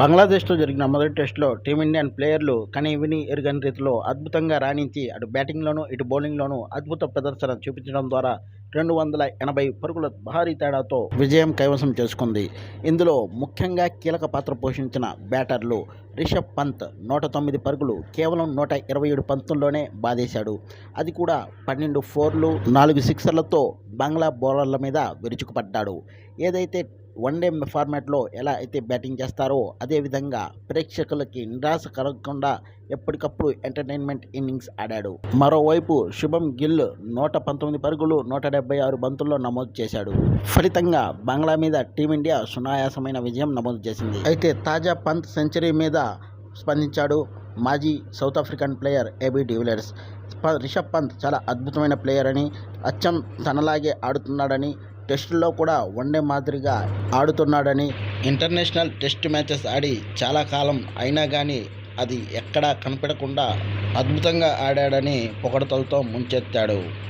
బంగ్లాదేశ్తో జరిగిన మొదటి టెస్టులో టీమిండియన్ ప్లేయర్లు కని విని ఎరుగని రీతిలో అద్భుతంగా రాణించి అటు బ్యాటింగ్లోనూ ఇటు బౌలింగ్లోనూ అద్భుత ప్రదర్శన చూపించడం ద్వారా రెండు వందల ఎనభై పరుగుల భారీ తేడాతో విజయం కైవసం చేసుకుంది. ఇందులో ముఖ్యంగా కీలక పాత్ర పోషించిన బ్యాటర్లు రిషబ్ పంత్ నూట తొమ్మిది పరుగులు కేవలం నూట ఇరవై ఏడు పంతుల్లోనే బాధేశాడు అది కూడా పన్నెండు ఫోర్లు నాలుగు సిక్సర్లతో బంగ్లా బౌలర్ల మీద విరుచుకుపడ్డాడు. ఏదైతే వన్డే ఫార్మాట్లో ఎలా అయితే బ్యాటింగ్ చేస్తారో అదేవిధంగా ప్రేక్షకులకి నిరాశ కలగకుండా ఎప్పటికప్పుడు ఎంటర్టైన్మెంట్ ఇన్నింగ్స్ ఆడాడు. మరోవైపు శుభం గిల్ నూట పంతొమ్మిది పరుగులు నూట డెబ్బై ఆరు బంతుల్లో నమోదు చేశాడు. ఫలితంగా బంగ్లా మీద టీమిండియా సునాయాసమైన విజయం నమోదు చేసింది. అయితే తాజా పంత్ సెంచరీ మీద స్పందించాడు మాజీ South African player A B de Villiers. ప- రిషబ్ పంత్ చాలా అద్భుతమైన ప్లేయర్ అని అచ్చం తనలాగే ఆడుతున్నాడని టెస్టుల్లో కూడా వన్డే మాదిరిగా ఆడుతున్నాడని ఇంటర్నేషనల్ టెస్ట్ మ్యాచెస్ ఆడి చాలా కాలం అయినా కానీ అది ఎక్కడా కనిపెట్టకుండా అద్భుతంగా ఆడాడని పొగడతలతో ముంచెత్తాడు.